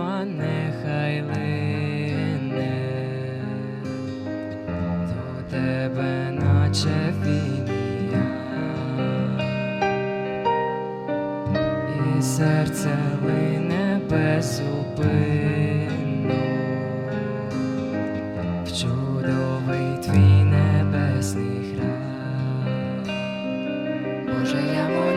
Молитва нехай лине. До тебе, наче фінія, і серце лине безупинно. В чудовий твій небесний храм. Боже я молю